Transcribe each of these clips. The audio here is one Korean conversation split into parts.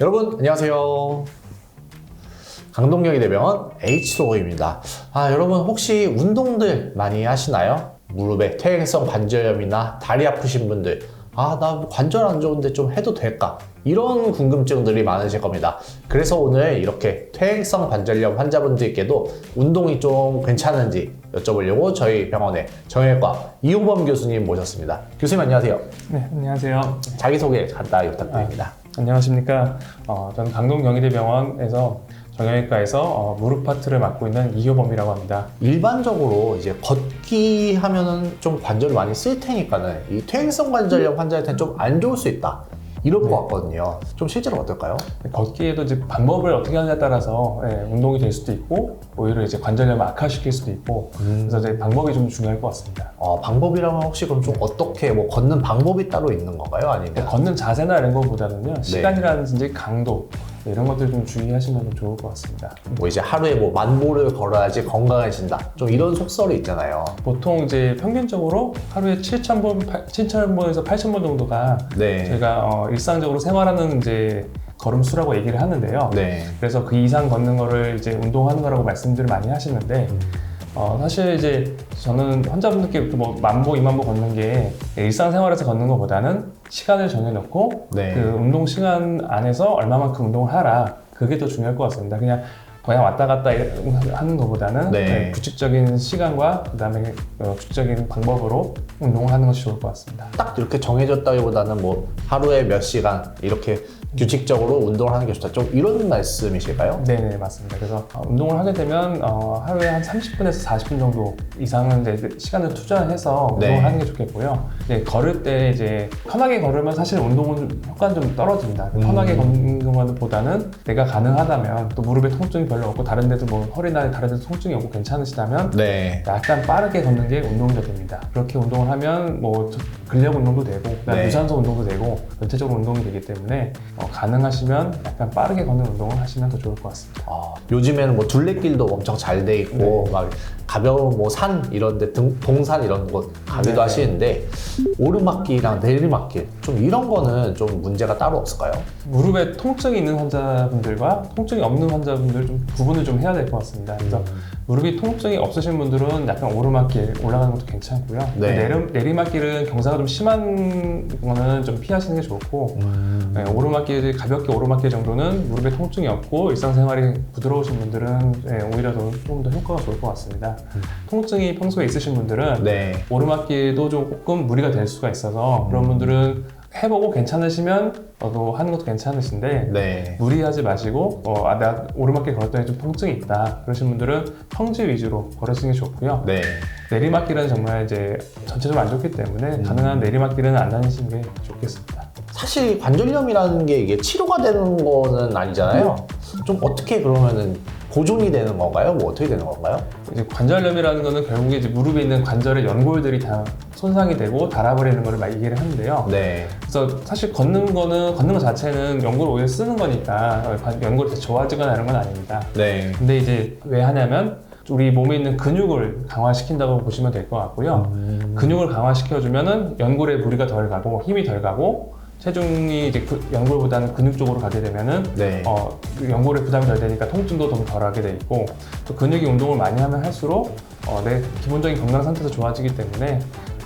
여러분 안녕하세요. 강동경이 대병원 H로입니다. 아 여러분 혹시 운동들 많이 하시나요? 무릎에 퇴행성 관절염이나 다리 아프신 분들 아 나 관절 안 좋은데 좀 해도 될까? 이런 궁금증들이 많으실 겁니다. 그래서 오늘 이렇게 퇴행성 관절염 환자분들께도 운동이 좀 괜찮은지 여쭤보려고 저희 병원에 정형외과 이호범 교수님 모셨습니다. 교수님 안녕하세요. 네, 안녕하세요. 자기소개 간단히 부탁드립니다. 안녕하십니까. 어, 저는 강동경희대병원에서 정형외과에서 어, 무릎 파트를 맡고 있는 이효범이라고 합니다. 일반적으로 이제 걷기 하면은 좀 관절을 많이 쓸 테니까는 이 퇴행성 관절염 환자한테는 좀 안 좋을 수 있다. 이럴 것 같거든요. 좀 실제로 어떨까요? 걷기에도 이제 방법을 어떻게 하냐에 따라서 예, 운동이 될 수도 있고 오히려 이제 관절염을 악화시킬 수도 있고 그래서 이제 방법이 좀 중요할 것 같습니다. 어, 방법이라면 혹시 그럼 좀 어떻게 뭐 걷는 방법이 따로 있는 건가요? 아니면 걷는 자세나 이런 것보다는요 시간이라든지 강도 이런 것들 좀 주의하시면 좋을 것 같습니다. 뭐 이제 하루에 뭐 만보를 걸어야지 건강해진다. 좀 이런 속설이 있잖아요. 보통 이제 평균적으로 하루에 7,000번, 7,000번에서 8,000번 정도가 네. 제가 어, 일상적으로 생활하는 이제 걸음 수라고 얘기를 하는데요. 네. 그래서 그 이상 걷는 거를 이제 운동하는 거라고 말씀들을 많이 하시는데 어, 사실 이제 저는 환자분들께 뭐 만보, 이만보 걷는 게 일상생활에서 걷는 것보다는 시간을 정해놓고 네. 그 운동 시간 안에서 얼마만큼 운동을 하라 그게 더 중요할 것 같습니다. 그냥 그냥 왔다 갔다 하는 것보다는 네. 네, 규칙적인 시간과 그다음에 어, 규칙적인 방법으로 운동을 하는 것이 좋을 것 같습니다. 딱 이렇게 정해졌다기보다는 뭐 하루에 몇 시간 이렇게 규칙적으로 운동을 하는 게 좋다. 좀 이런 말씀이실까요? 네네 맞습니다. 그래서 어, 운동을 하게 되면 어, 하루에 한 30분에서 40분 정도 이상은 이제 시간을 투자해서 운동을 네. 하는 게 좋겠고요. 이제 걸을 때 이제 편하게 걸으면 사실 운동은 효과는 좀 떨어집니다. 편하게 걷는 것보다는 내가 가능하다면 또 무릎에 통증이 별로 없고 다른 데도 뭐 허리나 다른 데도 통증이 없고 괜찮으시다면 네. 약간 빠르게 걷는 게 운동이 됩니다. 그렇게 운동을 하면 뭐 근력 운동도 되고 그다음에 네. 유산소 운동도 되고 전체적으로 운동이 되기 때문에 어, 가능하시면 약간 빠르게 걷는 운동을 하시면 더 좋을 것 같습니다. 아, 요즘에는 뭐 둘레길도 엄청 잘 돼 있고 막 가벼운 뭐 산 이런 데 등, 동산 이런 곳 가기도 네. 하시는데 오르막길이랑 내리막길 좀 이런 거는 좀 문제가 따로 없을까요? 무릎에 통증이 있는 환자분들과 통증이 없는 환자분들 좀 구분을 좀 해야 될 것 같습니다. 그래서 음. 무릎이 통증이 없으신 분들은 약간 오르막길 올라가는 것도 괜찮고요. 네. 내리, 내리막길은 경사가 좀 심한 거는 좀 피하시는 게 좋고 음. 네, 오르막길 가볍게 오르막길 정도는 무릎에 통증이 없고 일상생활이 부드러우신 분들은 네, 오히려 좀더 효과가 좋을 것 같습니다. 통증이 평소에 있으신 분들은 네. 오르막길도 조금 무리가 될 수가 있어서 그런 분들은 해보고 괜찮으시면 저도 하는 것도 괜찮으신데 네. 무리하지 마시고 어, 아, 나 오르막길 걸었더니 좀 통증이 있다 그러신 분들은 평지 위주로 걸으시는 게 좋고요 네. 내리막길은 정말 이제 전체적으로 안 좋기 때문에 가능한 내리막길은 안 다니시는 게 좋겠습니다 사실 관절염이라는 게 이게 치료가 되는 거는 아니잖아요. 좀 어떻게 그러면은 보존이 되는 건가요? 뭐 어떻게 되는 건가요? 이제 관절염이라는 거는 결국에 이제 무릎에 있는 관절의 연골들이 다 손상이 되고 달아버리는 거를 막 얘기를 하는데요 네. 그래서 사실 걷는 거는 걷는 것 자체는 연골을 오히려 쓰는 거니까 연골이 좋아지거나 이런 건 아닙니다 네. 근데 이제 왜 하냐면 우리 몸에 있는 근육을 강화시킨다고 보시면 될 것 같고요. 음. 근육을 강화시켜주면은 연골에 무리가 덜 가고 힘이 덜 가고 체중이 이제 그 연골보다는 근육 쪽으로 가게 되면은 네. 어, 그 연골에 부담이 덜 되니까 통증도 좀 덜하게 돼 있고 또 근육이 운동을 많이 하면 할수록 어, 내 기본적인 건강 상태도 좋아지기 때문에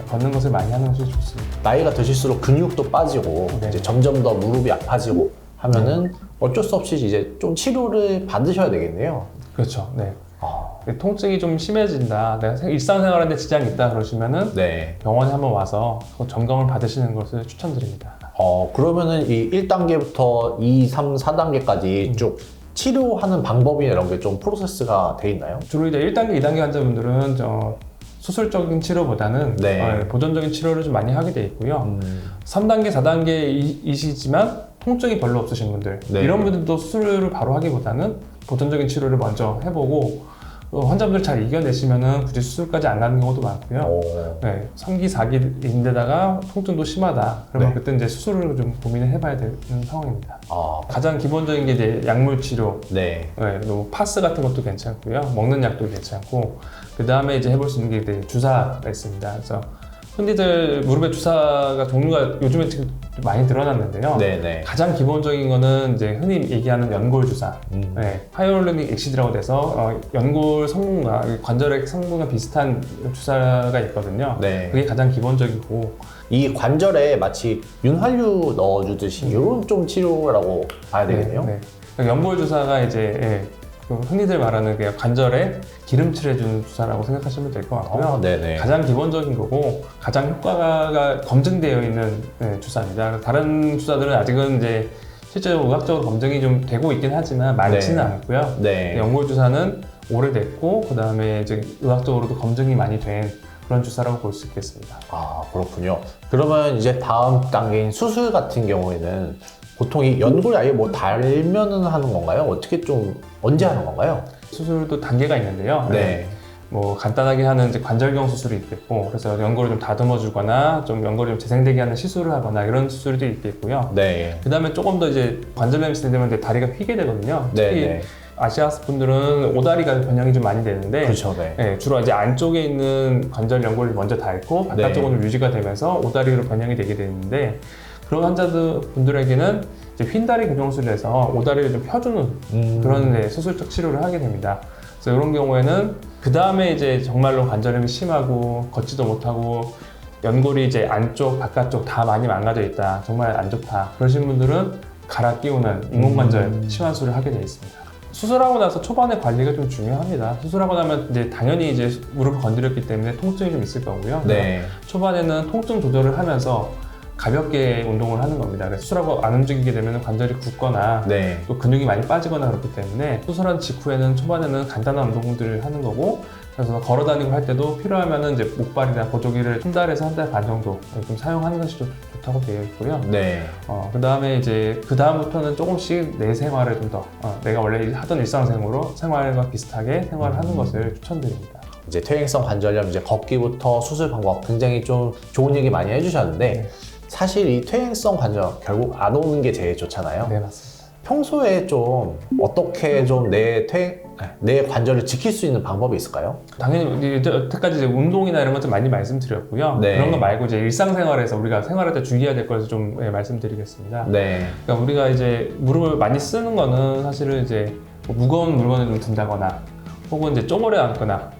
걷는 것을 많이 하는 것이 좋습니다. 나이가 드실수록 근육도 빠지고 네. 이제 점점 더 무릎이 아파지고 하면은 어쩔 수 없이 이제 좀 치료를 받으셔야 되겠네요. 그렇죠. 네. 아, 통증이 좀 심해진다. 내가 생- 일상생활하는데 지장이 있다 그러시면은 네. 병원에 한번 와서 그 점검을 받으시는 것을 추천드립니다. 어, 그러면은 이 1단계부터 2, 3, 4단계까지 음. 쭉 치료하는 방법이나 이런 게 좀 프로세스가 돼 있나요? 주로 이제 1단계, 2단계 환자분들은 저 수술적인 치료보다는 네. 어, 보존적인 치료를 좀 많이 하게 돼 있고요. 음. 3단계, 4단계이시지만 통증이 별로 없으신 분들 네. 이런 분들도 수술을 바로 하기보다는 보존적인 치료를 먼저 해보고 어, 환자분들 잘 이겨내시면은 굳이 수술까지 안 가는 경우도 많고요. 어, 네, 3기, 4기인데다가 통증도 심하다. 그러면 네. 그때 이제 수술을 좀 고민을 해봐야 되는 상황입니다. 아, 가장 기본적인 게 이제 약물 치료, 네. 네, 또 파스 같은 것도 괜찮고요. 먹는 약도 괜찮고 그 다음에 이제 해볼 수 있는 게 이제 주사가 있습니다. 그래서 흔히들 무릎의 주사가 종류가 요즘에 지금 많이 늘어났는데요. 네네. 가장 기본적인 거는 이제 흔히 얘기하는 연골 주사. 음. 네, 하이올루닉 엑시드라고 돼서 어, 연골 성분과 관절의 성분과 비슷한 주사가 있거든요. 네. 그게 가장 기본적이고 이 관절에 마치 윤활유 넣어주듯이 이런 좀 치료라고 봐야 되겠네요. 네, 네. 연골 주사가 이제 예, 그 흔히들 말하는 그 관절에 기름칠 해주는 주사라고 생각하시면 될 것 같고요. 어, 네네. 가장 기본적인 거고 가장 효과가 검증되어 있는 네, 주사입니다. 다른 주사들은 아직은 이제 실제로 의학적으로 검증이 좀 되고 있긴 하지만 많지는 네. 않고요. 네. 연골 주사는 오래됐고 그 다음에 이제 의학적으로도 검증이 많이 된 그런 주사라고 볼 수 있겠습니다. 아 그렇군요. 그러면 이제 다음 단계인 수술 같은 경우에는 보통 이 연골 아예 뭐 달면은 하는 건가요? 어떻게 좀 언제 하는 건가요? 수술도 단계가 있는데요. 네. 뭐 간단하게 하는 이제 관절경 수술이 있겠고 그래서 연골을 좀 다듬어 주거나 좀 연골이 좀 재생되게 하는 시술을 하거나 이런 수술도 있겠고요. 네. 그 다음에 조금 더 이제 관절염이 되면 이제 다리가 휘게 되거든요. 네. 특히 네. 아시아스 분들은 오다리가 변형이 좀 많이 되는데 그렇죠. 네. 네, 주로 이제 안쪽에 있는 관절 연골을 먼저 닳고 바깥쪽은 좀 유지가 되면서 오다리로 변형이 되게 되는데 그런 환자들 분들에게는 이제 휜다리 교정술을 해서 오다리를 좀 펴주는 음. 그런 네, 수술적 치료를 하게 됩니다. 그래서 이런 경우에는 그 다음에 이제 정말로 관절염이 심하고 걷지도 못하고 연골이 이제 안쪽, 바깥쪽 다 많이 망가져 있다. 정말 안 좋다. 그러신 분들은 갈아 끼우는 인공관절 음. 치환술을 하게 되어 있습니다. 수술하고 나서 초반에 관리가 좀 중요합니다. 수술하고 나면 이제 당연히 이제 무릎을 건드렸기 때문에 통증이 좀 있을 거고요. 네. 초반에는 통증 조절을 하면서 가볍게 운동을 하는 겁니다. 그래서 수술하고 안 움직이게 되면 관절이 굳거나 네. 또 근육이 많이 빠지거나 그렇기 때문에 수술한 직후에는 초반에는 간단한 운동들을 하는 거고 그래서 걸어 다니고 할 때도 필요하면은 이제 목발이나 보조기를 한 달에서 한 달 반 정도 좀 사용하는 것이 좀 좋다고 되어 있고요. 네. 어, 그 다음에 이제 그 다음부터는 조금씩 내 생활을 좀더 어, 내가 원래 하던 일상생활로 생활과 비슷하게 생활을 하는 것을 추천드립니다. 이제 퇴행성 관절염 이제 걷기부터 수술 방법 굉장히 좀 좋은 얘기 많이 해주셨는데 네. 사실 이 퇴행성 관절염 결국 안 오는 게 제일 좋잖아요. 네 맞습니다. 평소에 좀 어떻게 좀 내 퇴, 내 관절을 지킬 수 있는 방법이 있을까요? 당연히 이제 여태까지 이제 운동이나 이런 것 좀 많이 말씀드렸고요. 네. 그런 거 말고 이제 일상생활에서 우리가 생활할 때 주의해야 될 것을 좀 예, 말씀드리겠습니다. 네. 그러니까 우리가 이제 무릎을 많이 쓰는 거는 사실은 이제 뭐 무거운 물건을 좀 든다거나 혹은 이제 쪼그려 앉거나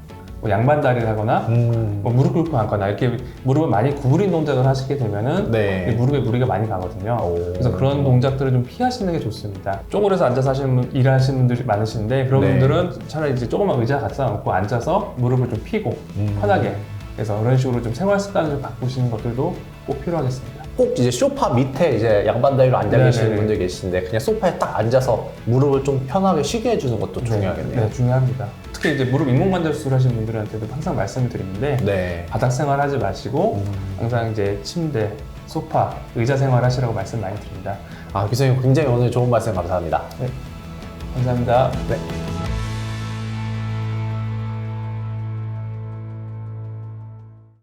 뭐 양반다리를 하거나 음. 뭐 무릎 꿇고 앉거나 이렇게 무릎을 많이 구부린 동작을 하시게 되면은 네. 이 무릎에 무리가 많이 가거든요. 오. 그래서 그런 동작들을 좀 피하시는 게 좋습니다. 쪼그려서 앉아서 하시는 분, 일하시는 분들이 많으신데 그런 네. 분들은 차라리 이제 조그만 의자 갖다 놓고 앉아서 무릎을 좀 피고 음. 편하게 그래서 그런 식으로 좀 생활 습관을 좀 바꾸시는 것들도 꼭 필요하겠습니다. 꼭 이제 소파 밑에 이제 양반다리로 앉아 네네네. 계시는 분들 계신데 그냥 소파에 딱 앉아서 무릎을 좀 편하게 쉬게 해주는 것도 중요하겠네요. 네, 중요합니다. 특히 이제 무릎 인공관절 수술 하시는 분들한테도 항상 말씀을 드리는데 네. 바닥 생활 하지 마시고 음. 항상 이제 침대, 소파, 의자 생활 하시라고 말씀 많이 드립니다. 아, 기사님 굉장히 오늘 좋은 말씀 감사합니다. 감사합니다. 네.